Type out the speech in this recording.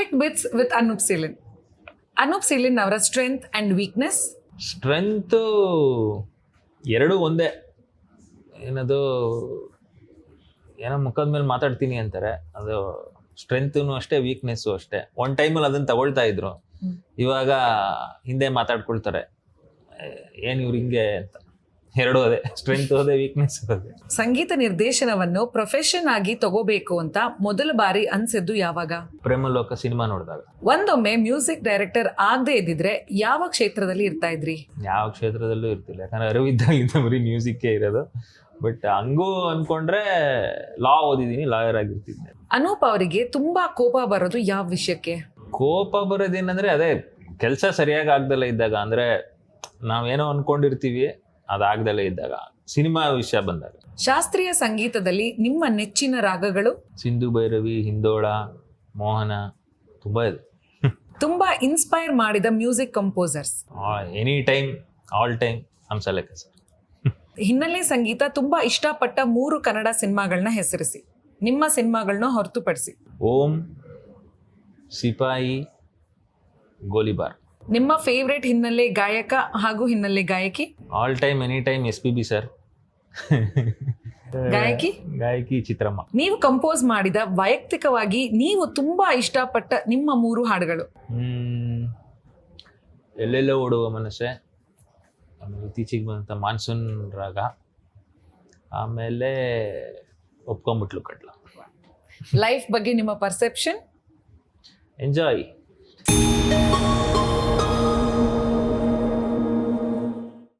Quick bits with Anoop Seelin Anoop Seelin ಅವರ strength and weakness strength ಎರಡೂ ಒಂದೇ. ಏನದು ಏನೋ ಮುಖದ ಮೇಲೆ ಮಾತಾಡ್ತೀನಿ ಅಂತಾರೆ. ಅದು ಸ್ಟ್ರೆಂತೂ ಅಷ್ಟೇ ವೀಕ್ನೆಸ್ಸು ಅಷ್ಟೇ. ಒನ್ ಟೈಮಲ್ಲಿ ಅದನ್ನು ತಗೊಳ್ತಾ ಇದ್ರು. ಇವಾಗ ಹಿಂದೆ ಮಾತಾಡ್ಕೊಳ್ತಾರೆ. ಏನು ಇವ್ರು ಹಿಂಗೆ ಅಂತ. ಎರಡೂ ಅದೇ. ಸ್ಟ್ರೆಂತ್ ಅದೇ ವೀಕ್ನೆಸ್ ಅದೇ. ಸಂಗೀತ ನಿರ್ದೇಶನವನ್ನು ಪ್ರೊಫೆಷನ್ ಆಗಿ ತಗೋಬೇಕು ಅಂತ ಮೊದಲ ಬಾರಿ ಅನ್ಸಿದ್ದು ಯಾವಾಗ? ಪ್ರೇಮಲೋಕ ಸಿನಿಮಾ ನೋಡಿದಾಗ. ಒಂದೊಮ್ಮೆ ಮ್ಯೂಸಿಕ್ ಡೈರೆಕ್ಟರ್ ಆಗದೆ ಇದ್ದಿದ್ರೆ ಯಾವ ಕ್ಷೇತ್ರದಲ್ಲಿ ಇರ್ತಾ ಇದ್ರಿ? ಯಾವ ಕ್ಷೇತ್ರದಲ್ಲೂ ಇರ್ತಿಲ್ಲ. ಯಾಕಂದ್ರೆ ಅರಿವಿದ್ದಾಗಿದ್ದ ಬರೀ ಮ್ಯೂಸಿಕ್ಕೇ ಇರೋದು. ಬಟ್ ಹಂಗೂ ಅನ್ಕೊಂಡ್ರೆ ಲಾ ಓದಿದ್ದೀನಿ ಲಾಯರ್ ಆಗಿರ್ತಿದ್ದೆ. ಅನೂಪ್ ಅವರಿಗೆ ತುಂಬಾ ಕೋಪ ಬರೋದು ಯಾವ ವಿಷಯಕ್ಕೆ? ಕೋಪ ಬರೋದೇನಂದ್ರೆ ಅದೇ ಕೆಲಸ ಸರಿಯಾಗಿ ಆಗ್ದಲ್ಲ ಇದ್ದಾಗ. ಅಂದ್ರೆ ನಾವೇನೋ ಅನ್ಕೊಂಡಿರ್ತೀವಿ ಅದಾಗ್ದಲೇ ಇದ್ದಾಗ ಸಿನಿಮಾ ವಿಷಯ ಬಂದಾಗ. ಶಾಸ್ತ್ರೀಯ ಸಂಗೀತದಲ್ಲಿ ನಿಮ್ಮ ನೆಚ್ಚಿನ ರಾಗಗಳು? ಸಿಂಧು ಭೈರವಿ ಹಿಂದೋಳ ಮೋಹನ ತುಂಬಾ ಇದೆ. ತುಂಬಾ ಇನ್ಸ್ಪೈರ್ ಮಾಡಿದ music composers any time all time Hamsalekha sir ಹಿನ್ನೆಲೆ ಸಂಗೀತ ತುಂಬಾ ಇಷ್ಟಪಟ್ಟ ಮೂರು ಕನ್ನಡ ಸಿನಿಮಾಗಳನ್ನ ಹೆಸರಿಸಿ. ನಿಮ್ಮ ಸಿನಿಮಾಗಳನ್ನ ಹೊರತುಪಡಿಸಿ. ಓಂ ಸಿಪಾಯಿ ಗೋಲಿಬಾರ್. ನಿಮ್ಮ ಫೇವ್ರೆಟ್ ಹಿನ್ನೆಲೆ ಗಾಯಕ ಹಾಗೂ ಹಿನ್ನೆಲೆ ಗಾಯಕಿ? All time any time S P B sir ಗಾಯಕಿ? ಗಾಯಕಿ ಚಿತ್ರಮ್ಮ. ನೀವು ಕಂಪೋಸ್ ಮಾಡಿದ ವೈಯಕ್ತಿಕವಾಗಿ ನೀವು ತುಂಬಾ ಇಷ್ಟಪಟ್ಟ ನಿಮ್ಮ ಮೂರು ಹಾಡುಗಳು. ಹ್ಮ್. ಎಲ್ಲೆಲ್ಲೋ ಓಡುವ ಮನಸ್ಸೆ. ಆಮೇಲೆ ಇತ್ತೀಚೆಗೆ ಬಂದಂಥ ಮಾನ್ಸೂನ್ ರಾಗ. ಆಮೇಲೆ ಒಪ್ಕೊಂಬಿಟ್ಲು ಕಟ್ಲ. ಲೈಫ್ ಬಗ್ಗೆ ನಿಮ್ಮ ಪರ್ಸೆಪ್ಷನ್ ಎಂಜಾಯ್